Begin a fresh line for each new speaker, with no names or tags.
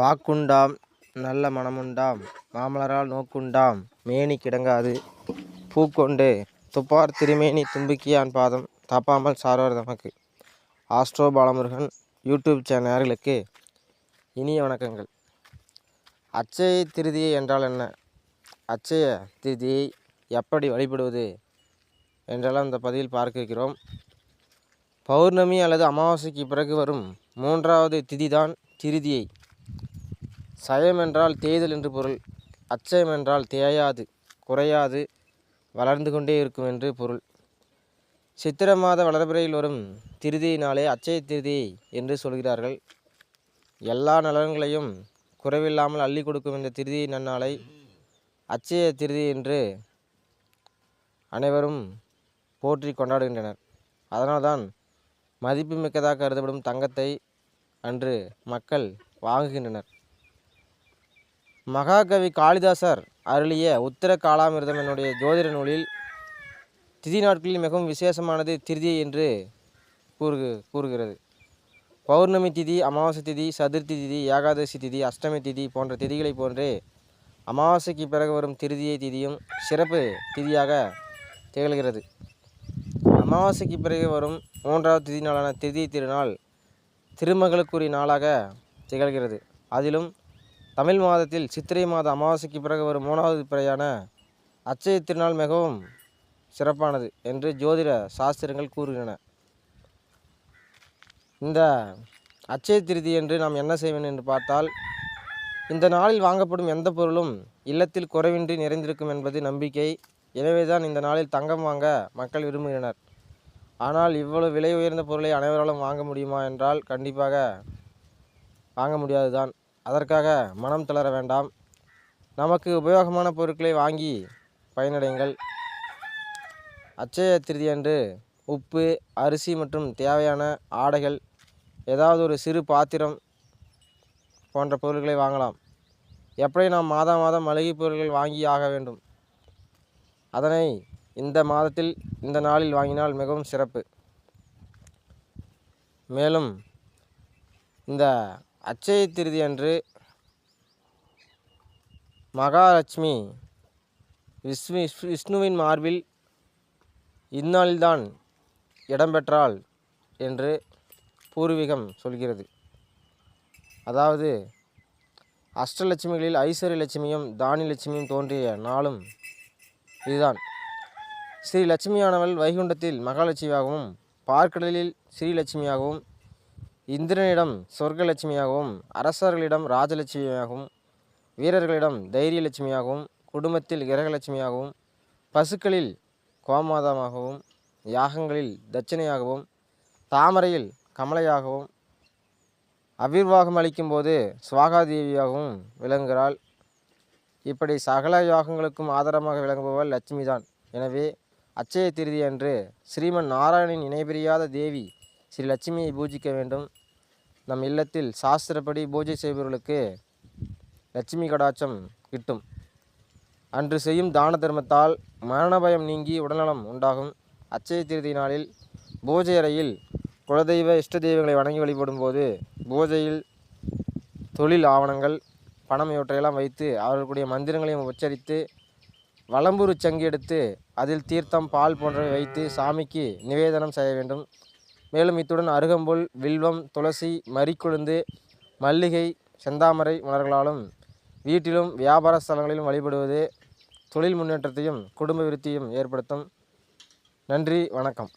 வாக்குண்டாம் நல்ல மனமுண்டாம் மாமலரால் நோக்குண்டாம் மேனி கிடங்காது பூக்கொண்டு துப்பார் திருமேனி தும்பிக்கியான் பாதம் தப்பாமல் சார்வார் தமக்கு ஆஸ்ட்ரோ பாலமுருகன் யூடியூப் சேனல்களுக்கு இனிய வணக்கங்கள் அச்சை திருதியை என்றால் என்ன அச்சய திருதியை எப்படி வழிபடுவது என்றெல்லாம் இந்த பதிவில் பார்க்க இருக்கிறோம் பௌர்ணமி அல்லது அமாவாசைக்கு பிறகு வரும் மூன்றாவது திதி தான் திருதியை சயம் என்றால் தேய்தல் என்று பொருள் அச்சயம் என்றால் தேயாது குறையாது வளர்ந்து கொண்டே இருக்கும் என்று பொருள் சித்திர மாத வளர்பிறையில் வரும் திருதியினாலே அச்சய திருதி என்று சொல்கிறார்கள் எல்லா நலன்களையும் குறைவில்லாமல் அள்ளி கொடுக்கும் இந்த திருதியின் நன்னாளை அச்சய திருதி என்று அனைவரும் போற்றி கொண்டாடுகின்றனர் அதனால்தான் மதிப்புமிக்கதாக கருதப்படும் தங்கத்தை அன்று மக்கள் வாங்குகின்றனர் மகாகவி காளிதாசர் அருளிய உத்தர காலாமிர்தம் என்னுடைய ஜோதிட நூலில் திதி நாட்களில் மிகவும் விசேஷமானது திருதி என்று கூறு கூறுகிறது பௌர்ணமி திதி அமாவாசை திதி சதுர்த்தி திதி ஏகாதசி திதி அஷ்டமி திதி போன்ற திதிகளைப் போன்றே அமாவாசைக்கு பிறகு வரும் திருதியை திதியும் சிறப்பு திதியாக திகழ்கிறது அமாவாசைக்கு பிறகு வரும் மூன்றாவது திதி நாளான திருதி திருநாள் திருமகளுக்குரிய நாளாக திகழ்கிறது அதிலும் தமிழ் மாதத்தில் சித்திரை மாத அமாவாசைக்கு பிறகு வரும் மூணாவது பிறையான அச்சய திருநாள் மிகவும் சிறப்பானது என்று ஜோதிட சாஸ்திரங்கள் கூறுகின்றன இந்த அச்சய திருதி என்று நாம் என்ன செய்வேன் என்று பார்த்தால் இந்த நாளில் வாங்கப்படும் எந்த பொருளும் இல்லத்தில் குறைவின்றி நிறைந்திருக்கும் என்பது நம்பிக்கை எனவேதான் இந்த நாளில் தங்கம் வாங்க மக்கள் விரும்புகிறனர் ஆனால் இவ்வளவு விலை உயர்ந்த பொருளை அனைவராலும் வாங்க முடியுமா என்றால் கண்டிப்பாக வாங்க முடியாது தான் அதற்காக மனம் தளர வேண்டாம் நமக்கு உபயோகமான பொருட்களை வாங்கி பயனடைங்கள் அச்சய திருதியன்று உப்பு அரிசி மற்றும் தேவையான ஆடைகள் ஏதாவது ஒரு சிறு பாத்திரம் போன்ற பொருட்களை வாங்கலாம் எப்படி நாம் மாதம் மாதம் மளிகை பொருட்கள் வாங்கி ஆக வேண்டும் அதனை இந்த மாதத்தில் இந்த நாளில் வாங்கினால் மிகவும் சிறப்பு மேலும் இந்த அச்சய திருதி அன்று மகாலட்சுமி விஷ்ணு விஷ்ணுவின் மார்பில் இந்நாளில்தான் இடம்பெற்றாள் என்று பூர்வீகம் சொல்கிறது அதாவது அஷ்டலட்சுமிகளில் ஐஸ்வர்ய லட்சுமியும் தானி லட்சுமியும் தோன்றிய நாளும் இதுதான் ஸ்ரீ லட்சுமியானவள் வைகுண்டத்தில் மகாலட்சுமியாகவும் பார்க்கடலில் ஸ்ரீலட்சுமியாகவும் இந்திரனிடம் சொர்க்கலட்சுமியாகவும் அரசர்களிடம் ராஜலட்சுமியாகவும் வீரர்களிடம் தைரிய லட்சுமியாகவும் குடும்பத்தில் கிரகலட்சுமியாகவும் பசுக்களில் கோமாதமாகவும் யாகங்களில் தட்சிணையாகவும் தாமரையில் கமலையாகவும் அபிர்வாகம் அளிக்கும் போது சுவாகாதேவியாகவும் விளங்குகிறாள் இப்படி சகல யோகங்களுக்கும் ஆதாரமாக விளங்குபவள் லட்சுமி தான் எனவே அச்சய திருதி அன்று ஸ்ரீமன் நாராயணின் இணைபிரியாத தேவி ஸ்ரீ லட்சுமியை பூஜிக்க வேண்டும் நம் இல்லத்தில் சாஸ்திரப்படி பூஜை செய்பவர்களுக்கு லட்சுமி கடாட்சம் கிட்டும் அன்று செய்யும் தான தர்மத்தால் மரணபயம் நீங்கி உடல்நலம் உண்டாகும் அச்சய திருதி நாளில் பூஜை அறையில் குலதெய்வ இஷ்ட தெய்வங்களை வணங்கி வழிபடும் போது பூஜையில் தொழில் ஆவணங்கள் பணம் இவற்றையெல்லாம் வைத்து அவர்களுடைய மந்திரங்களையும் உச்சரித்து வளம்புரு சங்கி எடுத்து அதில் தீர்த்தம் பால் போன்றவை வைத்து சாமிக்கு நிவேதனம் செய்ய வேண்டும் மேலும் இத்துடன் அருகம்புல் வில்வம் துளசி மறிக்குழுந்து மல்லிகை செந்தாமரை மலர்களாலும் வீட்டிலும் வியாபார ஸ்தலங்களிலும் வழிபடுவது தொழில் முன்னேற்றத்தையும் குடும்ப விருத்தியும் ஏற்படுத்தும் நன்றி வணக்கம்